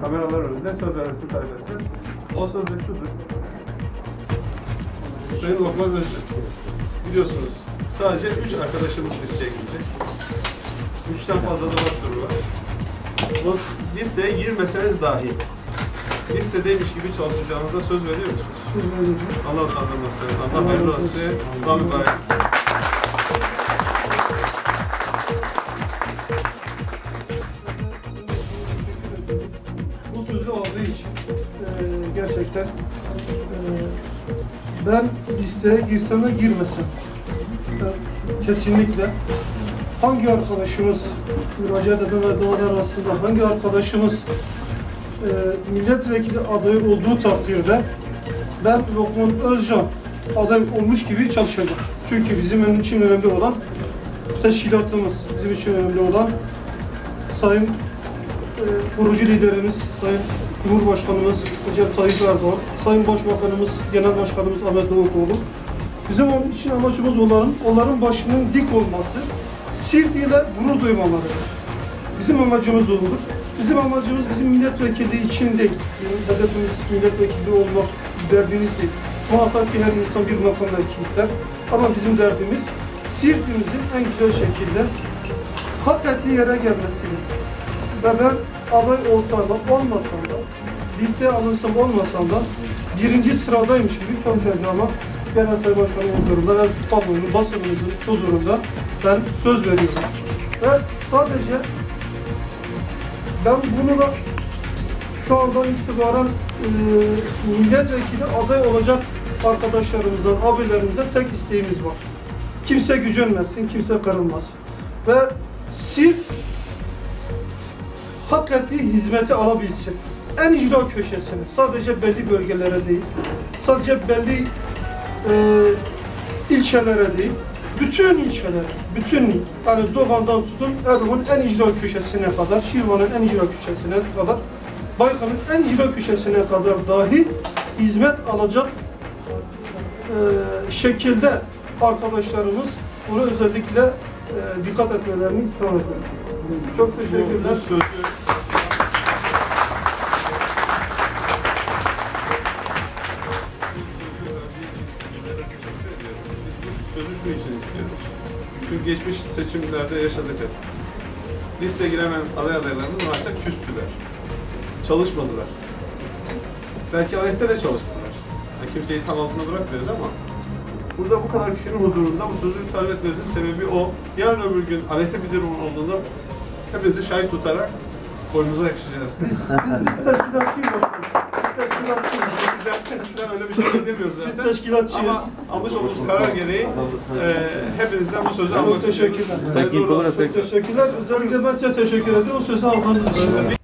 kameralar önünde sözlerinizi talep edeceğiz. O söz de şudur. Sayın Lokman Öztürk, biliyorsunuz sadece üç arkadaşımız listeye girecek. Üçten fazla da başvuru var. Bu listeye girmeseniz dahi listedeymiş gibi çalışacağınıza söz veriyor musunuz? Söz veriyorum. Allah utandırmasın. Allah hayırlı olsun. Allah mübarek. Aldığı için eee, gerçekten. Eee, ben listeye girsem de girmesem. Ben kesinlikle. Hangi arkadaşımız müracaat eden adaylar arasında hangi arkadaşımız eee, milletvekili adayı olduğu takdirde ben Lokman Özcan aday olmuş gibi çalışacağım. Çünkü bizim için önemli olan teşkilatımız, bizim için önemli olan Sayın e, kurucu liderimiz Sayın Cumhurbaşkanımız Recep Tayyip Erdoğan, Sayın Başbakanımız, Genel Başkanımız Ahmet Davutoğlu. Bizim onun için amacımız onların, onların başının dik olması, Siirt ile gurur duymamalıdır. Bizim amacımız odur. Bizim amacımız bizim milletvekili için değil. Hedefimiz milletvekili olmak derdimiz değil. Muhakkak ki her insan bir makam mevki ister. Ama bizim derdimiz Siirt'imizin en güzel şekilde hak ettiği yere gelmesidir. Ve ben aday olsam da olmasam da, listeye alınsam olmasam da birinci sıradaymış gibi çalışacağıma Genel Sayın Başkanım huzurunda ve kamuoyunun basınımızın huzurunda ben söz veriyorum. Ve sadece ben bunu da şu andan itibaren e, milletvekili aday olacak arkadaşlarımızdan, abilerimize tek isteğimiz var. Kimse gücenmesin, kimse kırılmasın. Ve Siirt hak ettiği hizmeti alabilsin. En icra köşesine, sadece belli bölgelere değil, sadece belli e, ilçelere değil, bütün ilçelere, bütün yani Doğan'dan tutun Erzurum en icra köşesine kadar, Şirvan'ın en icra köşesine kadar, Baykal'ın en icra köşesine kadar dahi hizmet alacak e, şekilde arkadaşlarımız bunu özellikle e, dikkat etmelerini istirham ediyorum. Çok teşekkürler. bu sözü Biz bu sözü şu için istiyoruz. Çünkü geçmiş seçimlerde yaşadık hep. Listeye giremeyen aday adaylarımız maalesef küstüler. Çalışmadılar. Belki ALES'te de çalıştılar. Yani kimseyi tam altında bırakmıyoruz ama burada bu kadar kişinin huzurunda bu sözü talep etmemizin sebebi o. Yarın öbür gün ALES'te bir durum olduğunda hepinizi şahit tutarak boynunuza yakışacağız. Biz, biz, biz teşkilatçıyız. Biz. Bizden, öyle bir şey beklemiyoruz Biz zaten. teşkilatçıyız. Ama almış olduğumuz karar gereği e, hepinizden bu sözü almak teşekkürler. istiyoruz. Çok teşekkürler. Özellikle ben size teşekkür ederim. O sözü aldığınız için.